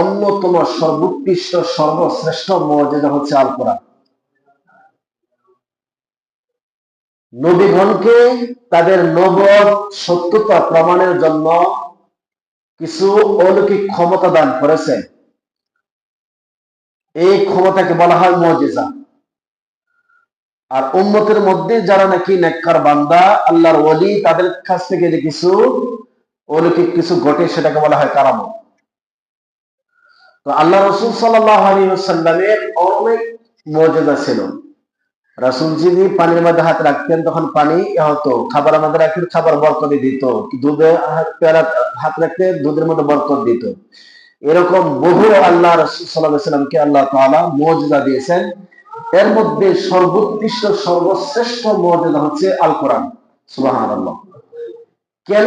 অন্যতম সর্বোৎকৃষ্ট, সর্বশ্রেষ্ঠ মর্যাদা হচ্ছে আল কোরআন নবীগণকে তাদের নবদ সত্যতা প্রমাণের জন্য কিছু অলৌকিক ক্ষমতা দান করেছেন। এই ক্ষমতাকে বলা হয় মজেজা আর উম্মতের মধ্যে যারা নাকি নেককার বান্দা, আল্লাহর ওলি, তাদের কাছ থেকে যে কিছু অলৌকিক কিছু ঘটে, সেটাকে বলা হয় কারামত। তো আল্লাহ রসুল সাল্লামের অনেক মর্যাদা ছিল। রাসুল পানির মধ্যে হাত রাখতেন, তখন পানি হতো খাবার মধ্যে রাখতেন খাবার বরকত দিত, দুধে হাত রাখতে দুধের মধ্যে বরকত দিত। এরকম বহু আল্লাহ রসুল সাল্লাহ সাল্লামকে আল্লাহ তাআলা মর্যাদা দিয়েছেন। এর মধ্যে সর্বোৎকৃষ্ট, সর্বশ্রেষ্ঠ মর্যাদা হচ্ছে আল কোরআন সুবাহ কেন?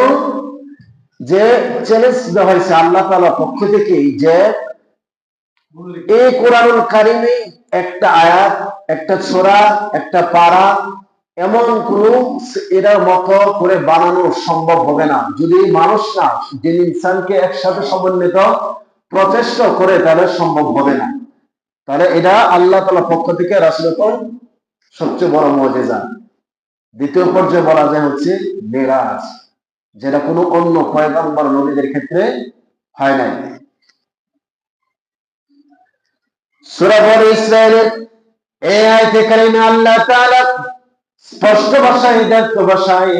যে চ্যালেঞ্জ দেওয়া হয়েছে আল্লাহ পক্ষ থেকেই যে এই কোরআনুল কারিমে একটা আয়াত, একটা ছোরা একটা পারা, এমন কোন এটার মতো করে বানানো সম্ভব হবে না। যদি মানুষ না যে ইনসানকে একসাথে সমন্বিত, প্রচেষ্টা করে তাহলে সম্ভব হবে না। তাহলে এটা আল্লাহ তালা পক্ষ থেকে রাসুল সবচেয়ে বড় মজেজা। দ্বিতীয় পর্যায়ে বলা যায় হচ্ছে মেরাজ, যেটা কোনো অন্য পয়গম্বর নদীদের ক্ষেত্রে হয় নাই। সূরা বনি ইসরাইলের এই আয়াতে কারিমে আল্লাহ তাআলা স্পষ্ট ভাষায় দত্ত ভাষায়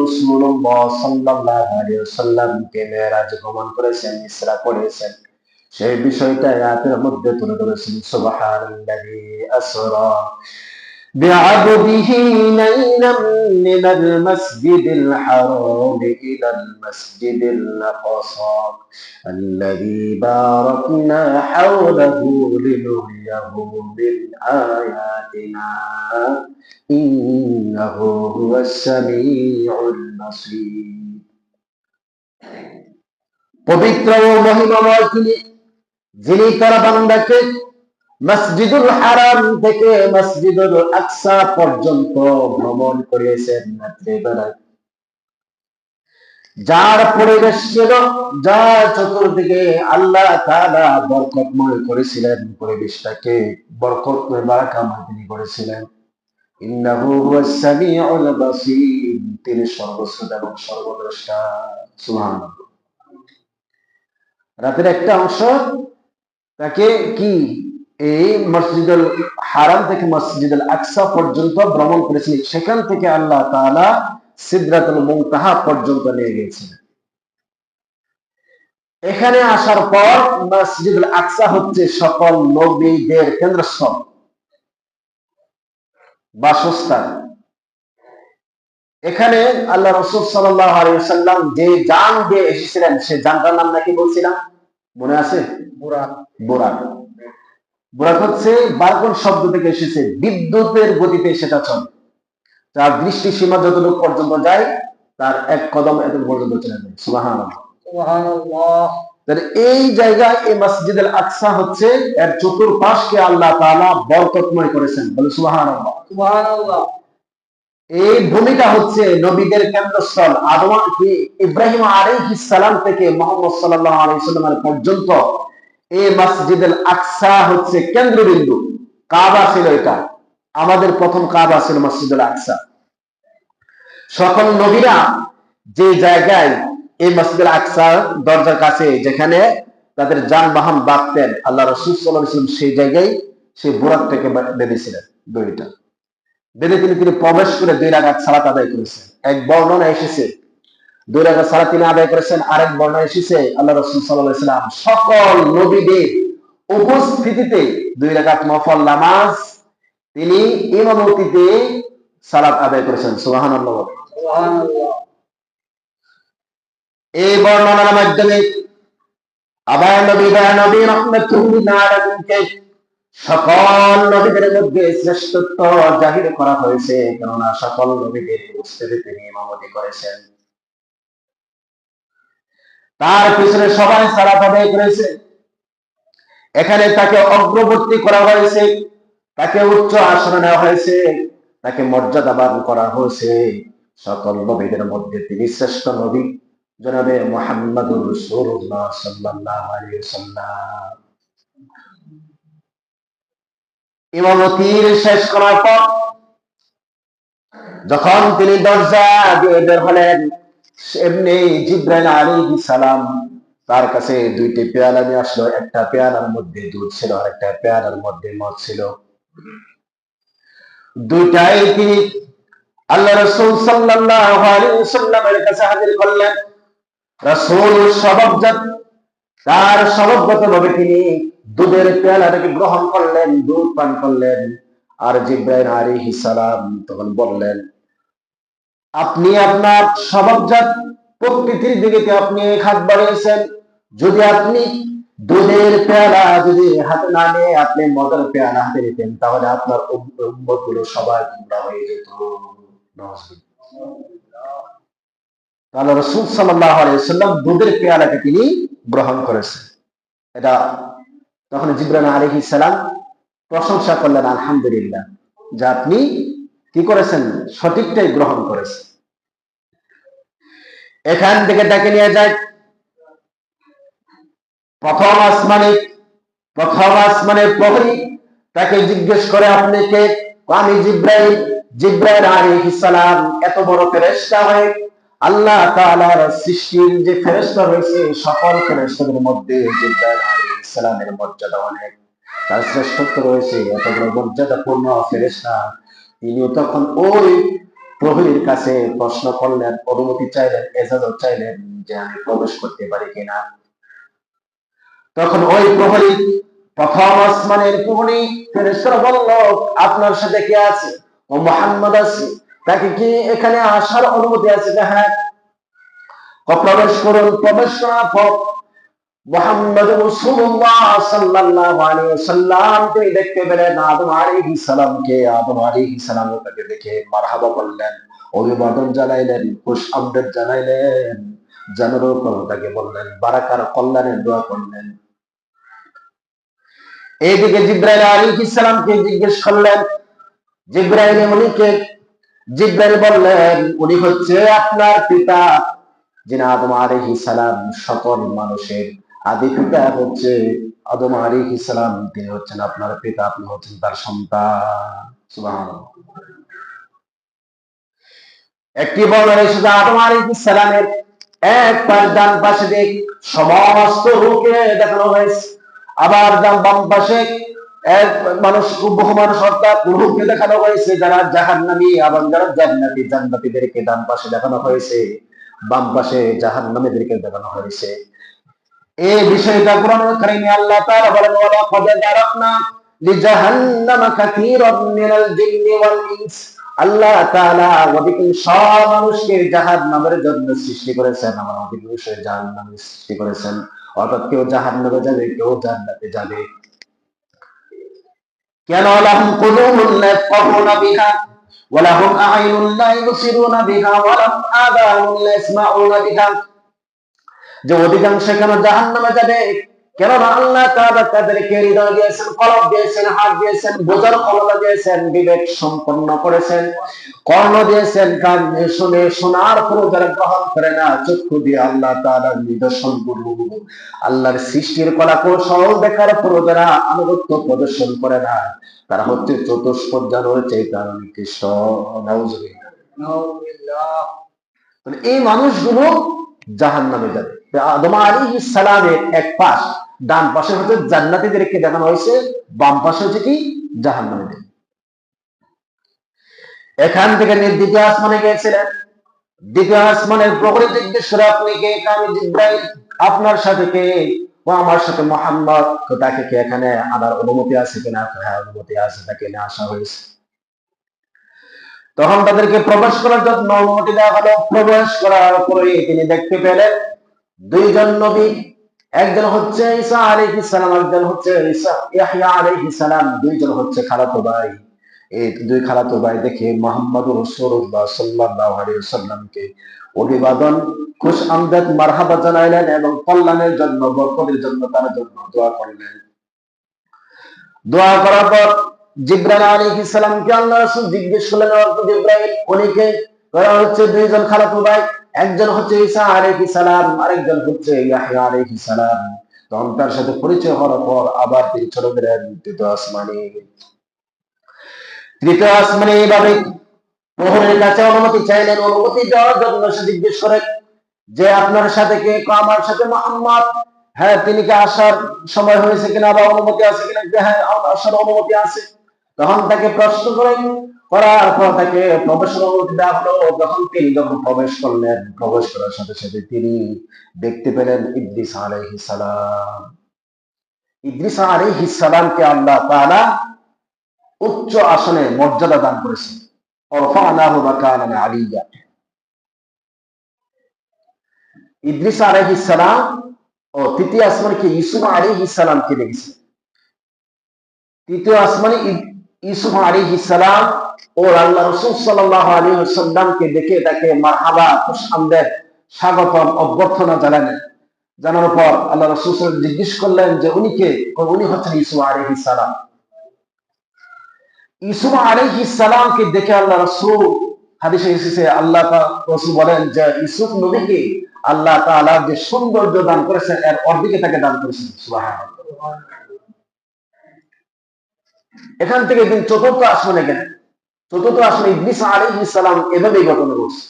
রাসূলুল্লাহ সাল্লাল্লাহু আলাইহি মেরাজ গমন করেছেন, ইসরা করেছেন। সেই বিষয়টা আয়াতের মধ্যে তুলে ধরেছেন সুবহানাল্লাহি আসরা। بعبده ليلا من المسجد الحرام إلى المسجد الأقصى الذي باركنا حوله لنريه من آياتنا إنه هو السميع البصير পবিত্র ও মহিমাময় তিনি যিনি তারা বান্দাকে মসজিদুল হারাম থেকে মসজিদুল আকসা পর্যন্ত ভ্রমণ করিয়েছেন রাত্রিবেলায়। যার পরিবেশ ছিল, যার চতুর্দিকে আল্লাহ তাআলা বরকতময় করেছিলেন, পরিবেশটাকে বরকতময়, বারাকাময় তিনি করেছিলেন। তিনি সর্বশ্রোতা এবং সর্বদ্রষ্টা। সুবহানাল্লাহ। রাতের একটা অংশ তাকে কি এই মসজিদুল হারাম থেকে মসজিদুল আকসা পর্যন্ত ভ্রমণ করেছিলেন সেখান থেকে আল্লাহ তাআলা সিদ্রাতুল মুনতাহা পর্যন্ত নিয়ে গিয়েছিলেন এখানে আসার পর মসজিদুল আকসা হচ্ছে সকল নবীদের কেন্দ্রস্থল বাসস্থান। এখানে আল্লাহ রসুল সাল্লাম যে যান দিয়ে এসেছিলেন সে যানটার নাম নাকি বলছিলাম? মনে আছে? বোরাক বোরাক বোরাক হচ্ছে বারকন শব্দ থেকে এসেছে বিদ্যুতের গতিতে সেটা চলে। যার দৃষ্টি সীমা যতটুকু পর্যন্ত যায় তার এক কদম এত পর্যন্ত চলে যায়। সুবাহান এই জায়গায় এই মসজিদুল আকসা হচ্ছে এর চতুর্পাশকে আল্লাহ তাআলা বরকতময় করেছেন। বলে সুবাহান এই ভূমিকা হচ্ছে নবীদের কেন্দ্রস্থল আদম ইব্রাহিম আলাইহিস সালাম থেকে মোহাম্মদ সাল্লাল্লাহু আলাইহি সাল্লামের পর্যন্ত। এই মসজিদুল আকসা হচ্ছে কেন্দ্রবিন্দু। কাবা ছিল এটা। আমাদের প্রথম কাবা ছিল মসজিদুল আকসা। সকল নবীরা যে জায়গায় এই মসজিদুল আকসা দরজার কাছে যেখানে তাদের যানবাহন বাঁধতেন, আল্লাহ রসুল সাল্লাম সেই জায়গায় সেই বোরাকটাকে বেঁধেছিলেন দড়িটা। বেঁধে তিনি তিনি প্রবেশ করে দুই রাগাত সালাত আদায় করেছেন। এক বর্ণনা এসেছে দুই রাগাত সালাত তিনি আদায় করেছেন, আরেক বর্ণনা এসেছে, আল্লাহ রসুল সাল্লাহ সাল্লাম, সকল নবীদের উপস্থিতিতে দুই রাগাত নফল নামাজ তিনি ইমামতিতে সালাত আদায় করেছেন। সুবাহান এই বর্ণনার মাধ্যমে আবার নবী নবী রহমতুল্লাহকে সকল নবীদের মধ্যে শ্রেষ্ঠত্ব জাহির করা হয়েছে, কেননা সকল নবীদের উপস্থিতি তিনি ইমামতি করেছেন। তার পিছনে সবাই সালাত আদায় করেছে। এখানে তাকে অগ্রবর্তী করা হয়েছে, তাকে উচ্চ আসনে নেওয়া হয়েছে, তাকে মর্যাদাবান করা হয়েছে। সকল নবীদের মধ্যে তিনি শ্রেষ্ঠ নবী, জনাবে মোহাম্মদুর রাসূলুল্লাহ সাল্লাল্লাহু আলাইহি ওয়াসাল্লাম। ইমামতির শেষ করার পর, যখন তিনি দরজা দিয়ে বের হলেন এমনি জিব্রাইল আলাইহিস সালাম, তার কাছে দুইটি পেয়ালা নিয়ে আসলো, একটা পেয়ালার মধ্যে দুধ ছিল আর একটা পেয়ালার মধ্যে মদ ছিল। দুইটাই তিনি আল্লাহ রসুল সাল্লাল্লাহু ওয়াসাল্লামের কাছে হাজির করলেন। রাসূল স্বভাবজাত তার স্বভাবগত ভাবে তিনি দুধের পেয়ালাটাকে গ্রহণ করলেন, দুধ পান করলেন। আর জিব্রাইল আলাইহিস সালাম তখন বললেন আপনি আপনার স্বভাবজাত প্রকৃতির দিকে আপনি হাত বাড়িয়েছেন। যদি আপনি দুধের পেয়ালা যদি হাতে না নিয়ে আপনি মদের পেয়ালা হাতে নিতেন, তাহলে আপনার উম্মতগুলো সবাই গুমরা হয়ে যেত। তাহলে রসুল সাল্লাহ আলাইসাল্লাম দুধের পেয়ালাকে তিনি গ্রহণ করেছেন। এটা তখন জিব্রান আলহি সালাম প্রশংসা করলেন, আলহামদুলিল্লাহ। যা আপনি কি করেছেন? সঠিকটাই গ্রহণ করেছেন এখান থেকে তাকে নিয়ে যায়। প্রথম আসমানে, প্রথম আসমানের প্রহরী তাকে জিজ্ঞেস করে, আপনি কে? আমি জিব্রাইল। জিব্রাইল আলাইহিস সালাম। এত বড় ফেরেশতা হয়ে। আল্লাহ তাআলার সৃষ্টির যে ফেরেশতা রয়েছে, সকল ফেরেশতাদের মধ্যে জিব্রাইল আলাইহিস সালামের মর্যাদা অনেক। তার শ্রেষ্ঠত্ব রয়েছে, এত বড় মর্যাদাপূর্ণ ফেরেশতা। তিনিও তখন ওই প্রহরীর কাছে প্রশ্ন করলেন, অনুমতি চাইলেন, এজাজত চাইলেন যে আমি প্রবেশ করতে পারি কিনা? তখন ওই প্রহরী প্রথম আসমানের প্রহরী ফেরেশতারা বলল, আপনার সাথে কে আছে? ও মোহাম্মদ আছে। তাকে কি এখানে আসার অনুমতি আছে? হ্যাঁ। প্রবেশ করুন, প্রবেশ করার পর দোয়া করলেন। জিব্রাইল আলাইহিস সালামকে জিজ্ঞেস করলেন, জিব্রাইল উনিকে জিব্রাইল বললেন, উনি হচ্ছে আপনার পিতা, যিনি আদম আলাইহিস সালাম সকল মানুষের আদি পিতা হচ্ছে আদম আলাইহিস সালাম, তিনি হচ্ছেন আপনার পিতা, আপনি হচ্ছেন তার সন্তান। একটি বর্ণনা শুধু আদম আলাইহিস সালামের এক পাশ ডান পাশে সমস্ত দেখানো হয়েছে, আবার ডান বাম পাশে এক মানুষ, বহু মানুষ অর্থাৎ দেখানো হয়েছে, যারা জাহান্নামী এবং যারা জান্নাতি, জান্নাতীদেরকে ডান পাশে দেখানো হয়েছে, বাম পাশে জাহান্নামীদেরকে দেখানো হয়েছে। এই বিষয়টা কোরআন কারিমে আল্লাহ তাআলা, বলেন, ওয়ালা কদ দারাকনা লিজাহান্নামা কাসীরাম মিনাল জিন্নি ওয়াল ইনস। আল্লাহ তাআলা অধিকাংশ মানুষকে জাহান্নামের জন্য সৃষ্টি করেছেন, আমার অধিকাংশ জাহান্নামে সৃষ্টি করেছেন। অর্থাৎ কেউ জাহান্নামে যাবে, কেউ জান্নাতে যাবে। কেন? লাহুম কুলুবুন লা ইয়াফকাহুনা বিহা ওয়ালাহুম আ'ইনুন লা ইবসিরুনা বিহা ওয়ালাহুম আযানুন লা ইয়াসমাউনা বিহা। যে অধিকাংশ কেন জাহান্নামে যাবে। কেননা আল্লাহ তাআলা তাদেরকে হৃদয় দিয়েছেন, কলব দিয়েছেন, হাত দিয়েছেন, বোঝার ক্ষমতা দিয়েছেন, বিবেক সম্পন্ন করেছেন। কর্ণ দিয়েছেন কান শুনে শোনার পরও যারা গ্রহণ করে না, চক্ষু দিয়ে আল্লাহ তাআলার নিদর্শনগুলো আল্লাহর সৃষ্টির কলা কৌশল দেখার পরও যারা আনুগত্য প্রদর্শন করে না। তারা হচ্ছে চতুষ্পদ জানোয়ার চাইতে নিকৃষ্ট নাউজুবিল্লাহ। এই মানুষগুলো জাহান নামে যাবে। আদম আলী সালামের এক পাশ, ডান পাশে হচ্ছে জান্নাতিদেরকে দেখানো হয়েছে, বাম পাশে হচ্ছে কি? জাহান নামে এখান থেকে দ্বিতীয় আসমানে গিয়েছিলেন। দ্বিতীয় আসমানের আপনি কে? আপনার সাথে কে? ও আমার সাথে মোহাম্মদ। তো তাকে কি এখানে আনার অনুমতি আছে কিনা? হ্যাঁ অনুমতি আছে, তাকে এনে আসা হয়েছে। তখন তাদেরকে প্রবেশ করার জন্য অনুমতি দেওয়া হলো। প্রবেশ করার পরে তিনি দেখতে পেলেন দুইজন নবী, একজন হচ্ছে ঈসা আলাইহিস সালাম একজন হচ্ছে ঈসা, ইয়াহইয়া আলাইহিস সালাম, দুইজন হচ্ছে খালাতো ভাই। এই দুই খালাতো ভাই দেখে মুহাম্মদুর রাসূলুল্লাহ সাল্লাল্লাহু আলাইহি ওয়াসাল্লামকে অভিবাদন, খুশ আমদাদ, মারহাবা জানাইলেন এবং কল্যাণের জন্য, বরকতের জন্য তার জন্য দোয়া করলেন। দোয়া করার পর জিব্রাইল আলাইহিস সালামকে আল্লাহ রাসূল জিজ্ঞেস করলেন জিব্রাইল, উনিকে হচ্ছে দুইজন খালাতো ভাই একজন হচ্ছে ঈসা আলাইহিস সালাম, আরেকজন হচ্ছে ইয়াহইয়া আলাইহিস সালাম। তখন তার সাথে পরিচয় হওয়ার পর আবার তিনি চলে গেলেন তৃতীয় আসমানে তৃতীয় আসমানে এইভাবে প্রহরের কাছে অনুমতি চাইলেন, অনুমতি দেওয়ার জন্য সে জিজ্ঞেস করে যে, আপনার সাথে কে? আমার সাথে মোহাম্মদ? হ্যাঁ তিনি কি আসার সময় হয়েছে কিনা বা অনুমতি আছে কিনা? হ্যাঁ আসার অনুমতি আছে। তখন তাকে প্রশ্ন করেন করার পর তাকে প্রবেশের অনুমতি দেওয়া হলো যখন তিনি যখন প্রবেশ করলেন, প্রবেশ করার সাথে সাথে তিনি দেখতে পেলেন ইদ্রিস আলাইহিস সালাম। ইদ্রিস আলাইহিস সালামকে আল্লাহ তাআলা উচ্চ আসনে মর্যাদা দান করেছেন। তৃতীয় আসমানে আলাইহিস সালামকে দেখেছেন। তৃতীয় আসমানে ই- ইউসুফ আলাইহিস সালাম ও আল্লাহ রাসূল সাল্লাল্লাহু আলাইহি ওয়াসাল্লামকে দেখে তাকে স্বাগতম, অভ্যর্থনা জানালেন। জানার পর আল্লাহ রাসূল জিজ্ঞেস করলেন যে উনি কে? উনি হচ্ছেন ইউসুফ আলাইহিস সালাম। ইউসুফ আলাইহিস সালামকে দেখে আল্লাহ রাসূল, হাদিসে এসেছে, আল্লাহ রাসূল বলেন যে ইউসুফ নবীকে আল্লাহ যে সৌন্দর্য দান করেছেন, এর অর্ধেকে তাকে দান করেছেন। এখান থেকে তিনি চতুর্থ আসমানে গেলেন। চতুর্থ আসমানে ইবলিস আলাইহিস সালাম এভাবেই ঘটনা ঘটছে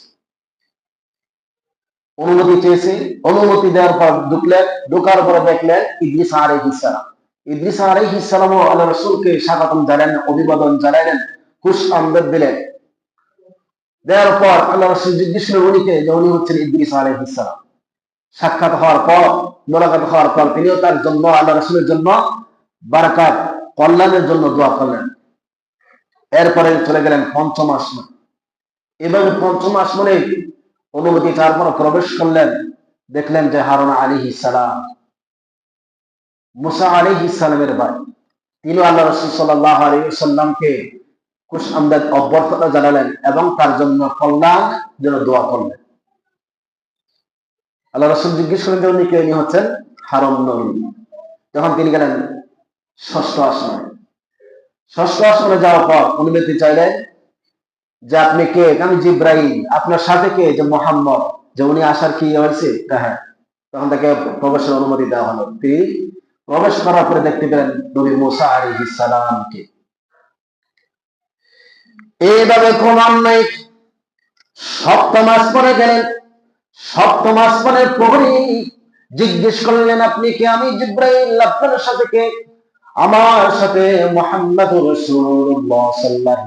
অনুমতি চেয়েছে, অনুমতি দেওয়ার পর ঢুকলেন, ঢোকার পরে দেখলেন ইবলিস আলাইহিস সালাম। ইদ্রিস আলাইহিস সালামও আল্লাহ রাসূলকে স্বাগতম জানালেন, অভিবাদন জানালেন, খুশ আমদাদ দিলেন। দেওয়ার পর আল্লাহ রাসূল জিজ্ঞেস উনিকে? যে উনি হচ্ছেন ইদ্রিস আলাইহিস সালাম। সাক্ষাৎ হওয়ার পর, মোলাকাত হওয়ার পর তিনিও তার জন্য, আল্লাহ রসুলের জন্য বারাকাত কল্যাণের জন্য দোয়া করলেন। এরপরে চলে গেলেন পঞ্চম আসমান এভাবে পঞ্চম আসমানে অনুমতি তারপর প্রবেশ করলেন। দেখলেন যে হারুন আলাইহিস সালাম, মুসা আলী ইসলামের ভাই, তিনি আল্লাহ রসুল সাল্লাহ আলী সাল্লামকে খুশ আমদাদ, অভ্যর্থনা জানালেন এবং তার জন্য কল্যাণ যেন দোয়া করলেন। আল্লাহ রসুল জিজ্ঞেস করেন যে উনি কে? উনি হচ্ছেন হারম নবী। যখন তিনি গেলেন ষষ্ঠ ষষ্ঠ আসনে যাওয়ার পর অনুমতি চাইলেন যে আপনি কে? আমি জিব্রাহিম আপনার সাথে কে? যে মোহাম্মদ। যে উনি আসার কি হয়েছে? হ্যাঁ। তখন তাকে প্রবেশের অনুমতি দেওয়া হলো। তিনি প্রবেশ করার পরে দেখতে পেলেন নবী আলাইহিস সালামকে এইভাবে গেলেন। সপ্তম আসমানের প্রহরী জিজ্ঞেস করলেন, আপনি কে? আমি জিব্রাইল। আপনার সাথে কে? আমার সাথে মোহাম্মদ রসুল্লাহ সাল্লাহ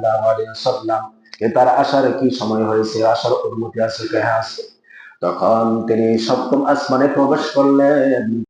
সাল্লাম কে তার আসার কি সময় হয়েছে? আসার অনুমতি আছে, কে আছে? তখন তিনি সপ্তম আসমানে প্রবেশ করলেন।